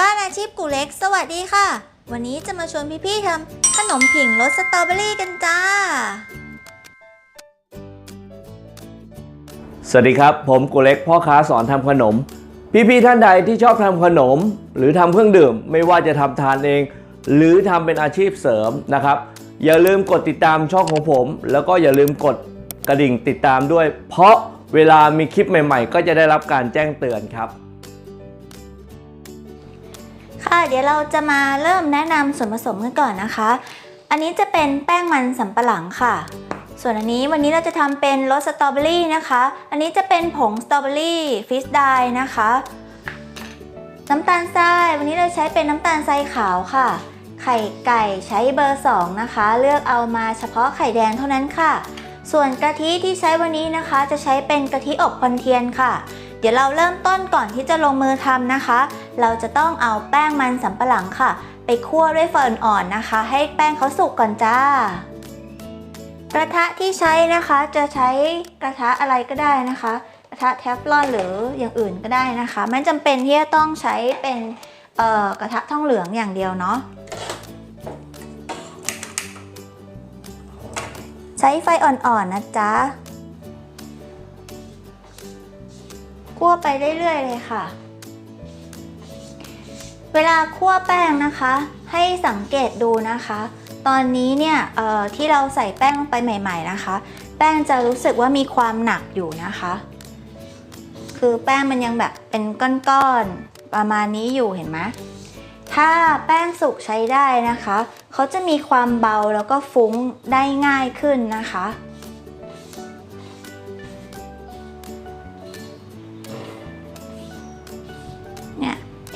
บ้านอาชีพกูเล็ก สวัสดีค่ะ วันนี้จะมาชวนพี่ๆทำขนมผิงรสสตรอเบอรี่กันจ้า สวัสดีครับ ผมกุเล็กพ่อค้าสอนทำขนม พี่ๆท่านใดที่ชอบทำขนม หรือทำเครื่องดื่ม ไม่ว่าจะทำทานเอง หรือทำเป็นอาชีพเสริมนะครับ อย่าลืมกดติดตามช่องของผม แล้วก็อย่าลืมกดกระดิ่งติดตามด้วย เพราะเวลามีคลิปใหม่ ๆ ก็จะได้รับการแจ้งเตือนครับ ค่ะเดี๋ยวเราจะมาเริ่มแนะนำส่วนผสมกันก่อนนะคะ อันนี้จะเป็นแป้งมันสำปะหลังค่ะ ส่วนอันนี้วันนี้เราจะทำเป็นรสสตรอเบอรี่นะคะ อันนี้จะเป็นผงสตรอเบอรี่ฟิสไดนะคะ น้ำตาลทรายวันนี้เราใช้เป็นน้ำตาลทรายขาวค่ะ ไข่ไก่ใช้เบอร์ 2 นะคะ เลือกเอามาเฉพาะไข่แดงเท่านั้นค่ะ ส่วนกะทิที่ใช้วันนี้นะคะ จะใช้เป็นกะทิอบควันเทียนค่ะ ดี๋ยวเราเริ่มต้นก่อนที่จะลงมือทำนะคะ เราจะต้องเอาแป้งมันสำปะหลังค่ะ ไปคั่วด้วยไฟอ่อนๆนะคะ ให้แป้งเขาสุกก่อนจ้ากระทะที่ใช้นะคะจะใช้กระทะอะไรก็ได้นะคะ กระทะเทฟลอนหรืออย่างอื่นก็ได้นะคะ ไม่จำเป็นที่จะต้องใช้เป็นกระทะทองเหลืองอย่างเดียวเนาะใช้ไฟอ่อนๆนะจ๊ะ คั่วไปเรื่อย ๆ เลยค่ะ เวลาคั่วแป้งนะคะ ให้สังเกตดูนะคะ ตอนนี้เนี่ยที่เราใส่แป้งลงไปใหม่ ๆนะคะ แป้งจะรู้สึกว่ามีความหนักอยู่นะคะ คือแป้งมันยังแบบเป็นก้อนๆประมาณนี้อยู่เห็นไหมถ้าแป้งสุกใช้ได้นะคะ เขาจะมีความเบาแล้วก็ฟุ้งได้ง่ายขึ้นนะคะ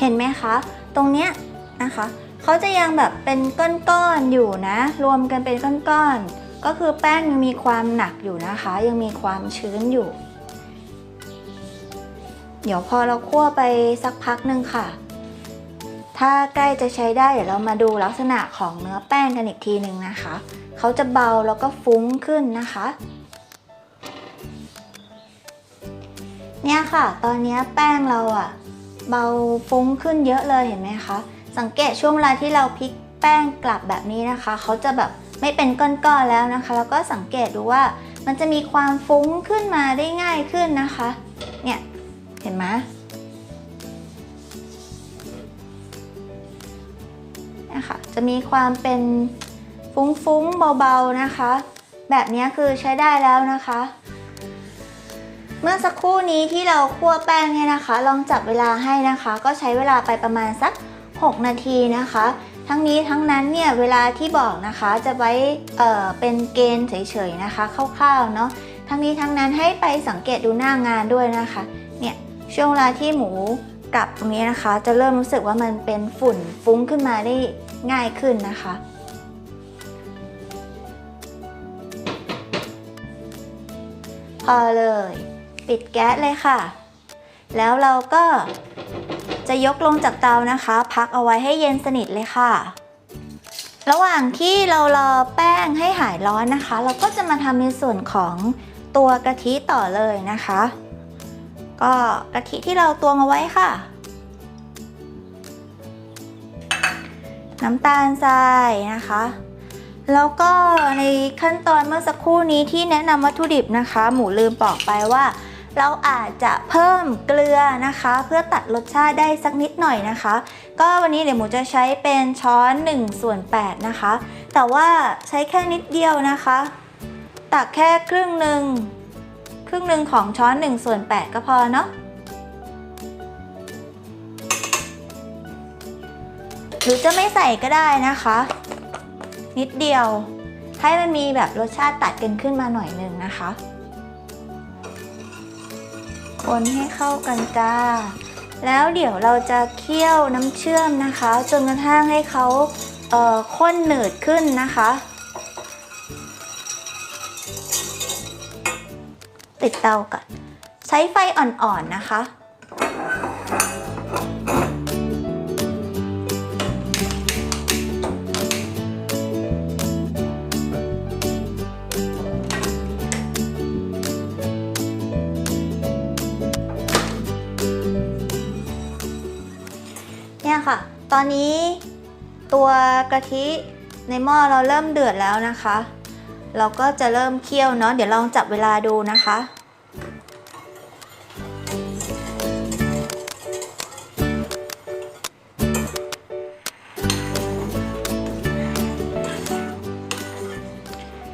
เห็นไหมคะ ตรงเนี้ยนะคะเขาจะยังแบบเป็นก้อนๆอยู่นะ รวมกันเป็นก้อนๆก็คือแป้งยังมีความหนักอยู่นะคะ ยังมีความชื้นอยู่ เดี๋ยวพอเราคั่วไปสักพักหนึ่งค่ะ ถ้าใกล้จะใช้ได้เดี๋ยวเรามาดูลักษณะของเนื้อแป้งกันอีกทีหนึ่งนะคะเขาจะเบาแล้วก็ฟุ้งขึ้นนะคะเนี่ยค่ะ ตอนนี้แป้งเราอะ เบาฟุ้งขึ้นเยอะเลยเห็นไหมคะ สังเกตช่วงเวลาที่เราพลิกแป้งกลับแบบนี้นะคะ เขาจะแบบไม่เป็นก้อนๆแล้วนะคะ แล้วก็สังเกตดูว่ามันจะมีความฟุ้งขึ้นมาได้ง่ายขึ้นนะคะ เนี่ยเห็นไหมนะคะจะมีความเป็นฟุ้งๆเบาๆนะคะ แบบนี้คือใช้ได้แล้วนะคะ เมื่อสักครู่นี้ที่เราคั่วแป้งเนี่ยนะคะ ลองจับเวลาให้นะคะ ก็ใช้เวลาไปประมาณสัก 6 นาทีนะคะ ทั้งนี้ทั้งนั้นเนี่ยเวลาที่บอกนะคะจะไว้เอ่อเป็นเกณฑ์เฉยๆนะคะคร่าวๆเนาะทั้งนี้ทั้งนั้นให้ไปสังเกตดูหน้างานด้วยนะคะเนี่ยช่วงเวลาที่หมูกลับตรงนี้นะคะ จะเริ่มรู้สึกว่ามันเป็นฝุ่นฟุ้งขึ้นมาได้ง่ายขึ้นนะคะพอเลย ปิดแก๊สเลยค่ะ แล้วเราก็จะยกลงจากเตานะคะ พักเอาไว้ให้เย็นสนิทเลยค่ะ ระหว่างที่เรารอแป้งให้หายร้อนนะคะ เราก็จะมาทำในส่วนของตัวกะทิต่อเลยนะคะ ก็กะทิที่เราตวงเอาไว้ค่ะ น้ำตาลทรายนะคะแล้วก็ในขั้นตอนเมื่อสักครู่นี้ที่แนะนำวัตถุดิบนะคะ หมูลืมบอกไปว่า เราอาจจะเพิ่มเกลือนะคะ เพื่อตัดรสชาติได้สักนิดหน่อยนะคะ ก็วันนี้เดี๋ยวหมูจะใช้เป็นช้อน1ส่วน8นะคะ แต่ว่าใช้แค่นิดเดียวนะคะ ตักแค่ครึ่งหนึ่งครึ่งหนึ่งของช้อน1ส่วน8ก็พอเนาะหรือจะไม่ใส่ก็ได้นะคะ นิดเดียว ให้มันมีแบบรสชาติตัดกันขึ้นมาหน่อยหนึ่งนะคะ คนให้เข้ากันจ้า แล้วเดี๋ยวเราจะเคี่ยวน้ำเชื่อมนะคะ จนกระทั่งให้เขาเอ่อข้นหนืดขึ้นนะคะ ติดเตาก่อนใช้ไฟอ่อนๆนะคะ เนี่ยค่ะ ตอนนี้ตัวกะทิในหม้อเราเริ่มเดือดแล้วนะคะ เราก็จะเริ่มเคี่ยวเนาะเดี๋ยวลองจับเวลาดูนะคะ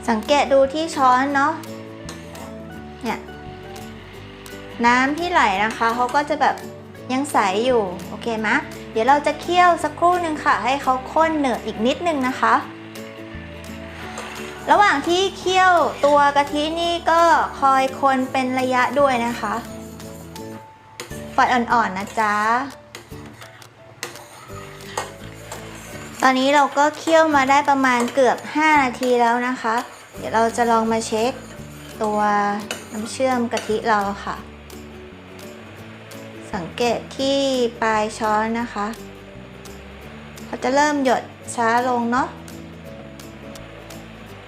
สังเกตดูที่ช้อนเนาะ เนี่ย น้ำที่ไหลนะคะ เขาก็จะแบบยังใสอยู่ โอเคไหม ดี๋ยวเราจะเคี่ยวสักครู่หนึ่งค่ะ ให้เขาข้นเหนืออีกนิดนึงนะคะ ระหว่างที่เคี่ยวตัวกะทินี่ก็คอยคนเป็นระยะด้วยนะคะไฟอ่อนๆนะจ๊ะ ตอนนี้เราก็เคี่ยวมาได้ประมาณเกือบ 5 นาทีแล้วนะคะ เดี๋ยวเราจะลองมาเช็คตัวน้ำเชื่อมกะทิเราค่ะ สังเกตที่ปลายช้อนนะคะเขาจะเริ่มหยดช้าลงเนาะ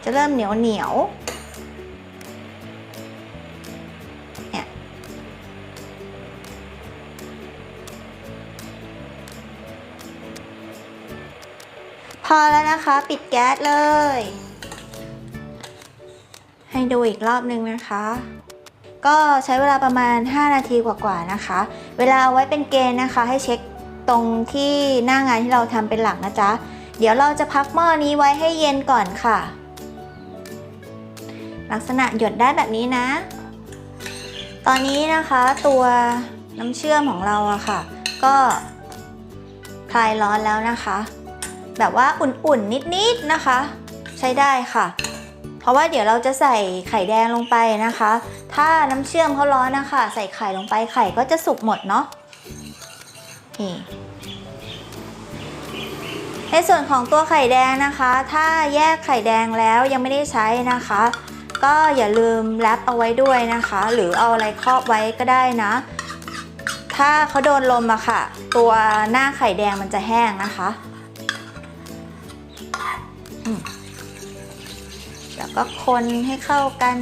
จะเริ่มเหนียวเหนียวเนี่ยพอแล้วนะคะ ปิดแก๊สเลย ให้ดูอีกรอบนึงนะคะก็ใช้เวลาประมาณ 5 นาทีกว่าๆนะคะ เวลาเอาไว้เป็นเกณฑ์นะคะ ให้เช็คตรงที่หน้างานที่เราทำเป็นหลักนะจ๊ะ เดี๋ยวเราจะพักหม้อนี้ไว้ให้เย็นก่อนค่ะ ลักษณะหยดได้แบบนี้นะ ตอนนี้นะคะตัวน้ำเชื่อมของเราอะค่ะ ก็คลายร้อนแล้วนะคะ แบบว่าอุ่นๆนิดๆนะคะ ใช้ได้ค่ะ ราะว่าเดี๋ยวเราจะใส่ไข่แดงลงไปนะคะ ถ้าน้ำเชื่อมเขาร้อนนะคะ ใส่ไข่ลงไปไข่ก็จะสุกหมดเนาะนี่ในส่วนของตัวไข่แดงนะคะ ถ้าแยกไข่แดงแล้วยังไม่ได้ใช้นะคะ ก็อย่าลืมแรปเอาไว้ด้วยนะคะ หรือเอาอะไรครอบไว้ก็ได้นะ ถ้าเขาโดนลมอะค่ะ ตัวหน้าไข่แดงมันจะแห้งนะคะ อืม แล้วก็คนให้เข้ากัน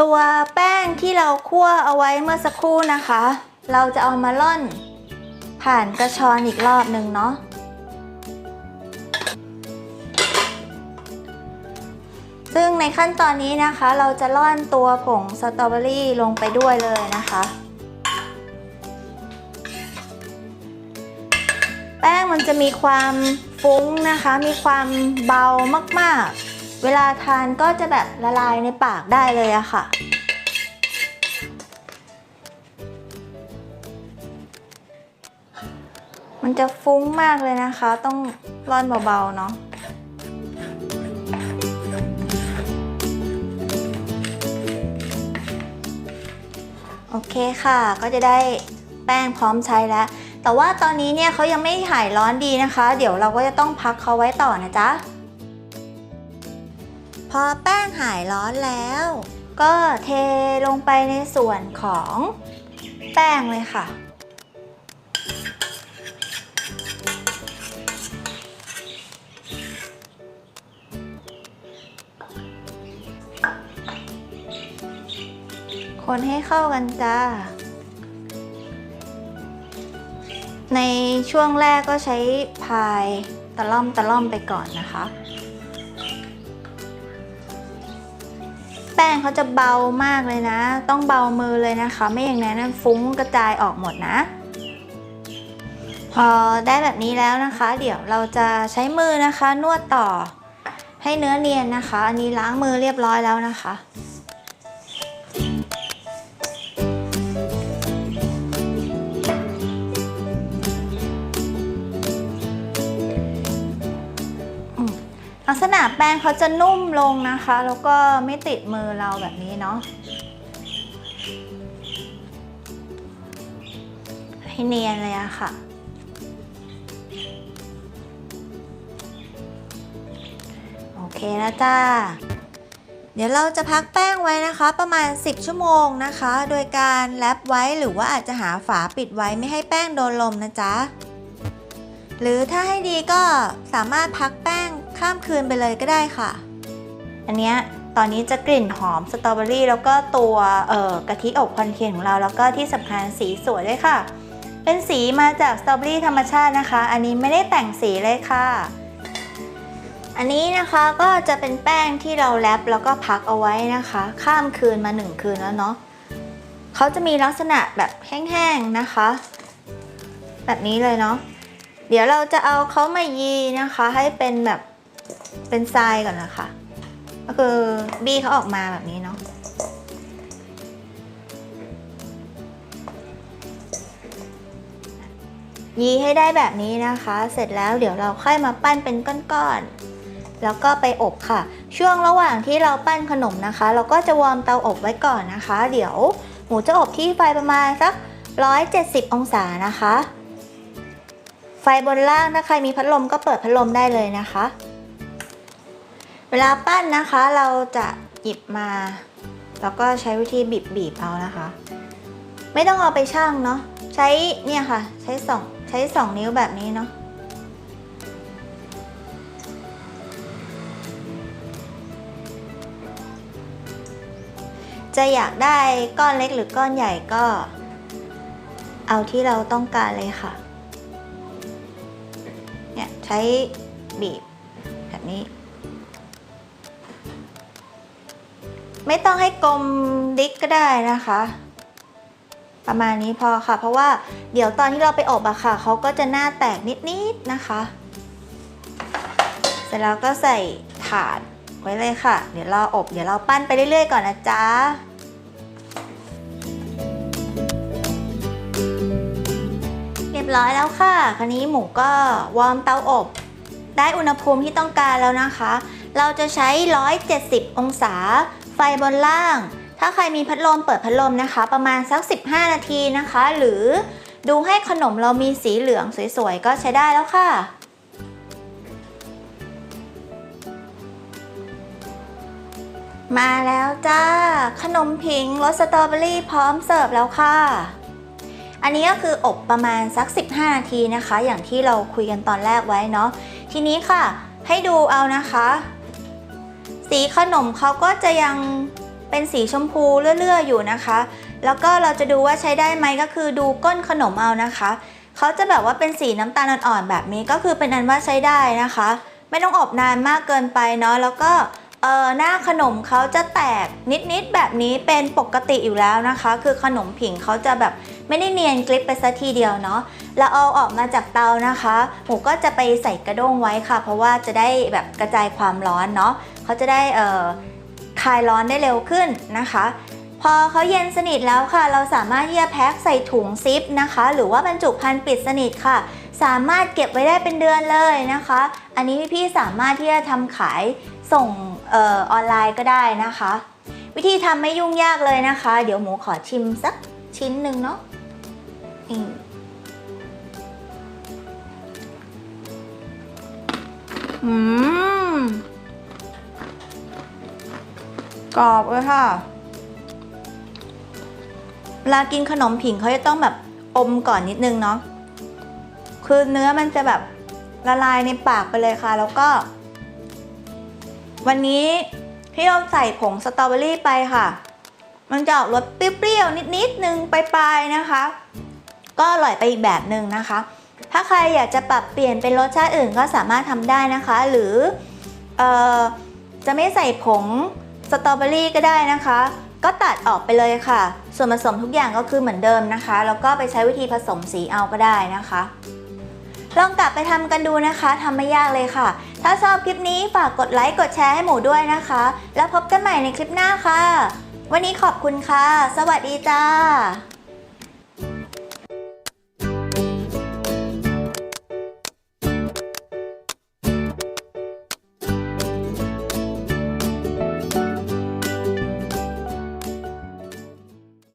ตัวแป้งที่เราคั่วเอาไว้เมื่อสักครู่นะคะ เราจะเอามาล่อน ผ่านกระชอนอีกรอบหนึ่งเนาะซึ่งในขั้นตอนนี้นะคะ เราจะล่อนตัวผงสตรอเบอรี่ลงไปด้วยเลยนะคะ มันจะมีความฟุ้งนะคะ มีความเบามากๆ เวลาทานก็จะแบบละลายในปากได้เลยอะค่ะ มันจะฟุ้งมากเลยนะคะ ต้องร่อนเบาๆเนาะโอเคค่ะ ก็จะได้แป้งพร้อมใช้แล้ว แต่ว่าตอนนี้เนี่ยเขายังไม่หายร้อนดีนะคะ เดี๋ยวเราก็จะต้องพักเขาไว้ต่อนะจ๊ะ พอแป้งหายร้อนแล้ว ก็เทลงไปในส่วนของแป้งเลยค่ะคนให้เข้ากันจ้า ในช่วงแรกก็ใช้พายตะล่อมตะล่อมไปก่อนนะคะ แป้งเขาจะเบามากเลยนะ ต้องเบามือเลยนะคะ ไม่อย่างนั้นฟุ้งกระจายออกหมดนะ พอได้แบบนี้แล้วนะคะ เดี๋ยวเราจะใช้มือนะคะ นวดต่อให้เนื้อเนียนนะคะ อันนี้ล้างมือเรียบร้อยแล้วนะคะ ลักษณะแป้งเขาจะนุ่มลงนะคะ แล้วก็ไม่ติดมือเราแบบนี้เนาะให้เนียนเลยอะค่ะ โอเคแล้วจ้า เดี๋ยวเราจะพักแป้งไว้นะคะ ประมาณ 10 ชั่วโมงนะคะ โดยการแรปไว้หรือว่าอาจจะหาฝาปิดไว้ไม่ให้แป้งโดนลมนะจ๊ะ หรือถ้าให้ดีก็สามารถพักแป้ง ข้ามคืนไปเลยก็ได้ค่ะ อันเนี้ยตอนนี้จะกลิ่นหอมสตรอเบอรี่แล้วก็ตัวเอ่อกะทิอบคอนเทียนของเราแล้วก็ที่สำคัญสีสวยด้วยค่ะ เป็นสีมาจากสตรอเบอรี่ธรรมชาตินะคะ อันนี้ไม่ได้แต่งสีเลยค่ะ อันนี้นะคะก็จะเป็นแป้งที่เราแรปแล้วก็พักเอาไว้นะคะ ข้ามคืนมาหนึ่งคืนแล้วเนาะเขาจะมีลักษณะแบบแห้งๆนะคะ แบบนี้เลยเนาะเดี๋ยวเราจะเอาเขามายีนะคะ ให้เป็นแบบ เป็นทรายก่อนนะคะ ก็คือบี้เขาออกมาแบบนี้เนาะยีให้ได้แบบนี้นะคะ เสร็จแล้วเดี๋ยวเราค่อยมาปั้นเป็นก้อนๆ แล้วก็ไปอบค่ะ ช่วงระหว่างที่เราปั้นขนมนะคะ เราก็จะวอร์มเตาอบไว้ก่อนนะคะ เดี๋ยวหมูจะอบที่ไฟประมาณสัก 170 องศานะคะ ไฟบนล่างถ้าใครมีพัดลมก็เปิดพัดลมได้เลยนะคะ เวลาปั้นนะคะเราจะหยิบมา แล้วก็ใช้วิธีบีบบีบๆเอานะคะ ไม่ต้องเอาไปช่างเนาะใช้เนี่ยค่ะ ใช้สองใช้สองนิ้วแบบนี้เนาะจะอยากได้ก้อนเล็กหรือก้อนใหญ่ก็ เอาที่เราต้องการเลยค่ะ เนี่ย ใช้บีบแบบนี้ ไม่ต้องให้กลมดิกก็ได้นะคะ ประมาณนี้พอค่ะ เพราะว่าเดี๋ยวตอนที่เราไปอบอะค่ะเขาก็จะหน้าแตกนิดๆนะคะ เสร็จแล้วก็ใส่ถาดไว้เลยค่ะ เดี๋ยวเราอบ เดี๋ยวเราปั้นไปเรื่อยๆก่อนนะจ๊ะเรียบร้อยแล้วค่ะ คราวนี้หมูก็วอร์มเตาอบ ได้อุณหภูมิที่ต้องการแล้วนะคะ เราจะใช้ 170 องศา ไฟบนล่าง ถ้าใครมีพัดลมเปิดพัดลมนะคะ ประมาณสัก 15 นาทีนะคะ หรือดูให้ขนมเรามีสีเหลืองสวยๆ ก็ใช้ได้แล้วค่ะมาแล้วจ้า ขนมผิงรสสตรอเบอรี่พร้อมเสิร์ฟแล้วค่ะ อันนี้ก็คืออบประมาณสัก 15 นาทีนะคะ อย่างที่เราคุยกันตอนแรกไว้เนาะทีนี้ค่ะ ให้ดูเอานะคะ สีขนมเขาก็จะยังเป็นสีชมพูเลื่อยๆอยู่นะคะ แล้วก็เราจะดูว่าใช้ได้ไหมก็คือดูก้นขนมเอานะคะ เขาจะแบบว่าเป็นสีน้ำตาลอ่อนๆแบบนี้ก็คือเป็นอันว่าใช้ได้นะคะ ไม่ต้องอบนานมากเกินไปเนาะ แล้วก็เออหน้าขนมเขาจะแตกนิดๆแบบนี้เป็นปกติอยู่แล้วนะคะ คือขนมผิงเขาจะแบบไม่ได้เนียนกลิปไปซะทีเดียวเนาะเราเอาออกมาจากเตานะคะหมูก็จะไปใส่กระด้งไว้ค่ะ เพราะว่าจะได้แบบกระจายความร้อนเนาะ เขาจะได้เอ่อคลายร้อนได้เร็วขึ้นนะคะ พอเขาเย็นสนิทแล้วค่ะ เราสามารถที่จะแพ็คใส่ถุงซิปนะคะ หรือว่าบรรจุภัณฑ์ปิดสนิทค่ะ สามารถเก็บไว้ได้เป็นเดือนเลยนะคะ อันนี้พี่สามารถที่จะทำขายส่งเออออนไลน์ก็ได้นะคะ วิธีทำไม่ยุ่งยากเลยนะคะ เดี๋ยวหมูขอชิมสักชิ้นหนึ่งเนาะอืม กรอบเลยค่ะเวลากินขนมผิงเขาจะต้องแบบอมก่อนนิดนึงเนาะคือเนื้อมันจะแบบละลายในปากไปเลยค่ะ แล้วก็ วันนี้พี่เราใส่ผงสตรอเบอรี่ไปค่ะ มันจะออกรสเปรี้ยวๆนิดๆนึงปลายๆนะคะ ก็อร่อยไปอีกแบบหนึ่งนะคะ ถ้าใครอยากจะปรับเปลี่ยนเป็นรสชาติอื่นก็สามารถทำได้นะคะ หรือออจะไม่ใส่ผง สตรอเบอรี่ก็ได้นะคะ ก็ตัดออกไปเลยค่ะ ส่วนผสมทุกอย่างก็คือเหมือนเดิมนะคะ แล้วก็ไปใช้วิธีผสมสีเอาก็ได้นะคะ ลองกลับไปทำกันดูนะคะทำไม่ยากเลยค่ะ ถ้าชอบคลิปนี้ฝากกดไลค์กดแชร์ให้หมูด้วยนะคะ แล้วพบกันใหม่ในคลิปหน้าค่ะ วันนี้ขอบคุณค่ะ สวัสดีจ้า